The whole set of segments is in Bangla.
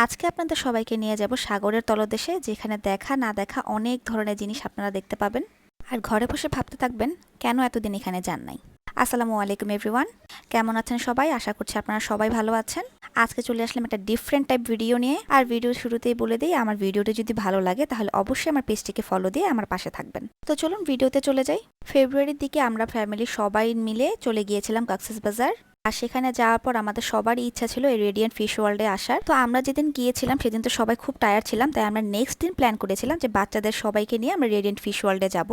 আজকে আপনাদের সবাইকে নিয়ে যাব সাগরের তলদেশে, যেখানে দেখা, না দেখা অনেক ধরনের জিনিস আপনারা দেখতে পাবেন। আর ঘরে বসে ভাবতে থাকবেন, কেন এতদিন এখানে যান নাই? আসসালামু আলাইকুম এভরিওয়ান কেমন আছেন সবাই? আশা করছি আপনারা সবাই ভালো আছেন। আজকে চলে আসলাম একটা ডিফারেন্ট টাইপ ভিডিও নিয়ে। আর ভিডিও শুরুতেই বলে দিই, আমার ভিডিওটি যদি ভালো লাগে, তাহলে অবশ্যই আমার পেজটিকে ফলো দিয়ে আমার পাশে থাকবেন। তো চলুন ভিডিওতে চলে যাই। ফেব্রুয়ারির দিকে আমরা ফ্যামিলি সবাই মিলে চলে গিয়েছিলাম কক্সেস বাজার আর সেখানে যাওয়ার পর আমাদের সবারই ইচ্ছা ছিল এই রেডিয়েন্ট ফিশ ওয়ার্ল্ডে আসার। তো আমরা যেদিন গিয়েছিলাম সেদিন তো সবাই খুব টায়ার্ড ছিলাম, তাই আমরা নেক্সট দিন প্ল্যান করেছিলাম যে বাচ্চাদের সবাইকে নিয়ে আমরা রেডিয়েন্ট ফিশ ওয়ার্ল্ডে যাব।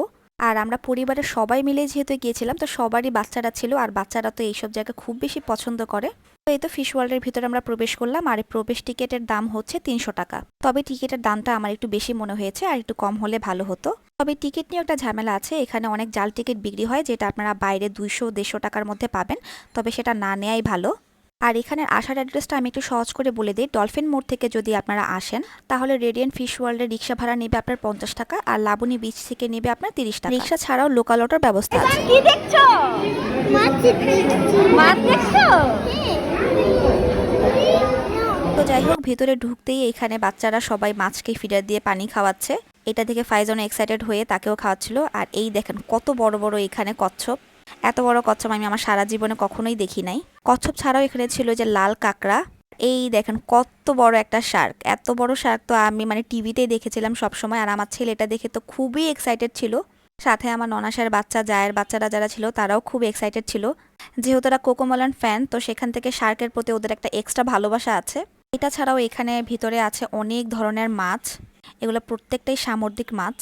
আর আমরা পরিবারের সবাই মিলে যেহেতু গিয়েছিলাম, তো সবারই বাচ্চারা ছিল আর বাচ্চারা তো এইসব জায়গা খুব বেশি পছন্দ করে। তো এই তো ফিশ ওয়ার্ল্ডের ভিতরে আমরা প্রবেশ করলাম আর প্রবেশ টিকিটের দাম হচ্ছে তিনশো টাকা। তবে টিকিটের দামটা আমার একটু বেশি মনে হয়েছে আর একটু কম হলে ভালো হতো। তবে টিকিট নিয়ে একটা ঝামেলা আছে, এখানে অনেক জাল টিকিট বিক্রি হয়, যেটা আপনারা বাইরে দুইশো দেড়শো টাকার মধ্যে পাবেন, তবে সেটা না নেয়াই ভালো। আর এখানে আসার অ্যাড্রেসটা আমি একটু সহজ করে বলে দিই। ডলফিন মোড় থেকে যদি আপনারা আসেন তাহলে রেডিয়েন্ট ফিশ ওয়ার্ল্ডের রিক্সা ভাড়া নেবে আপনার পঞ্চাশ টাকা আর লাবণী বিচ থেকে নেবে আপনার তিরিশ টাকা। রিক্সা ছাড়াও লোকাল অটোর ব্যবস্থা আছে। কি দেখছ? মাছ দেখছ? তো যাই হোক ভিতরে ঢুকতেই এখানে বাচ্চারা সবাই মাছকে ফিডার দিয়ে পানি খাওয়াচ্ছে। এটা দেখে ফাইজন এক্সাইটেড হয়ে তাকেও খাওয়াচ্ছিল। আর এই দেখেন কত বড় বড় এখানে কচ্ছপ। এত বড় কচ্ছপ আমি আমার সারা জীবনে কখনোই দেখি নাই। কচ্ছপ ছাড়াও এখানে ছিল যে লাল কাঁকড়া। এই দেখেন কত বড় একটা শার্ক এত বড় শার্ক তো আমি মানে টিভিতেই দেখেছিলাম সবসময়। আর আমার ছেলেটা দেখে তো খুবই এক্সাইটেড ছিল। সাথে আমার ননাসের বাচ্চা, জায়ের বাচ্চারা যারা ছিল তারাও খুব এক্সাইটেড ছিল। যেহেতু তারা কোকোমলান ফ্যান তো সেখান থেকে শার্কের প্রতি ওদের একটা এক্সট্রা ভালোবাসা আছে। এটা ছাড়াও এখানে ভিতরে আছে অনেক ধরনের মাছ। এগুলো প্রত্যেকটাই সামুদ্রিক মাছ।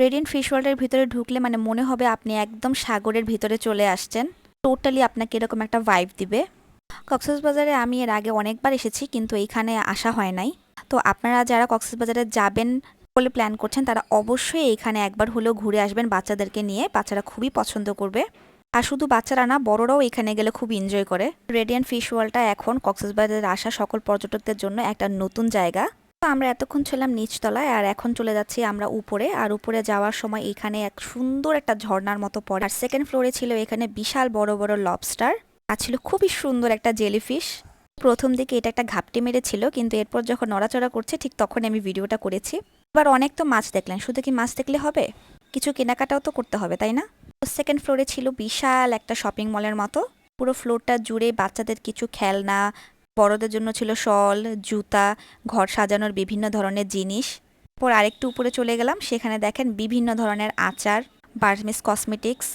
রেডিয়েন্ট ফিশ ওয়ার্ল্ডের ভিতরে ঢুকলে মানে মনে হবে আপনি একদম সাগরের ভিতরে চলে আসছেন। টোটালি আপনাকে এরকম একটা ভাইব দিবে। কক্সবাজারে আমি এর আগে অনেকবার এসেছি কিন্তু এইখানে আসা হয় নাই। তো আপনারা যারা কক্সবাজারে যাবেন বলে প্ল্যান করছেন, তারা অবশ্যই এইখানে একবার হলেও ঘুরে আসবেন বাচ্চাদেরকে নিয়ে। বাচ্চারা খুবই পছন্দ করবে। আর শুধু বাচ্চারা না, বড়রাও এখানে গেলে খুব এনজয় করে। রেডিয়ান ফিশ ওয়ার্ল্ডটা এখন কক্সবাজারে আসা সকল পর্যটকদের জন্য একটা নতুন জায়গা। তো আমরা এতক্ষণ ছিলাম নিচতলায় আর এখন চলে যাচ্ছি আমরা উপরে। আর উপরে যাওয়ার সময় এখানে এক সুন্দর একটা ঝর্নার মতো পড়ে। আর সেকেন্ড ফ্লোরে ছিল এখানে বিশাল বড় বড় লবস্টার আর ছিল খুবই সুন্দর একটা জেলিফিশ প্রথম দিকে এটা একটা ঘাপটি মেরেছিল, কিন্তু এরপর যখন নড়াচড়া করছে, ঠিক তখন আমি ভিডিওটা করেছি। এবার অনেক তো মাছ দেখলেন, শুধু কি মাছ দেখলে হবে? কিছু কেনাকাটাও তো করতে হবে, তাই না? সেকেন্ড ফ্লোরে ছিল বিশাল একটা শপিং মলের মতো। পুরো ফ্লোরটা জুড়ে বাচ্চাদের কিছু খেলনা বড়দের জন্য ছিল শল, জুতা, ঘর সাজানোর বিভিন্ন ধরনের জিনিস। পর আরেকটু উপরে চলে গেলাম, সেখানে দেখেন বিভিন্ন ধরনের আচার, বার্মিস কসমেটিক্স।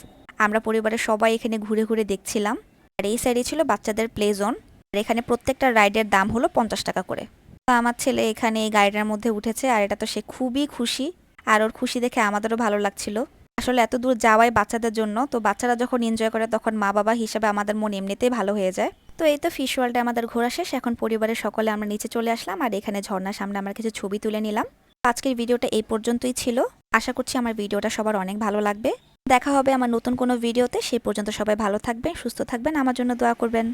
আমরা পরিবারের সবাই এখানে ঘুরে ঘুরে দেখছিলাম। আর এই সাইডে ছিল বাচ্চাদের প্লে জোন আর এখানে প্রত্যেকটা রাইডের দাম হলো পঞ্চাশ টাকা করে। তো আমার ছেলে এখানে এই গাড়িটার মধ্যে উঠেছে, আর এটা তো সে খুবই খুশি। আর ওর খুশি দেখে আমাদেরও ভালো লাগছিল। আসলে এত দূর যাওয়াই বাচ্চাদের জন্য, তো বাচ্চারা যখন এনজয় করে তখন মা বাবা হিসাবে আমাদের মন এমনিতেই ভালো হয়ে যায়। তো এই তো ফিশ ওয়ার্ল্ডে আমাদের ঘোরা শেষ। এখন পরিবারের সকলে আমরা নিচে চলে আসলাম আর এখানে ঝর্ণার সামনে আমরা কিছু ছবি তুলে নিলাম। আজকের ভিডিওটা এই পর্যন্তই ছিল। আশা করছি আমার ভিডিওটা সবার অনেক ভালো লাগবে। দেখা হবে আমার নতুন কোনো ভিডিওতে। সেই পর্যন্ত সবাই ভালো থাকবেন, সুস্থ থাকবেন। আমার জন্য দোয়া করবেন।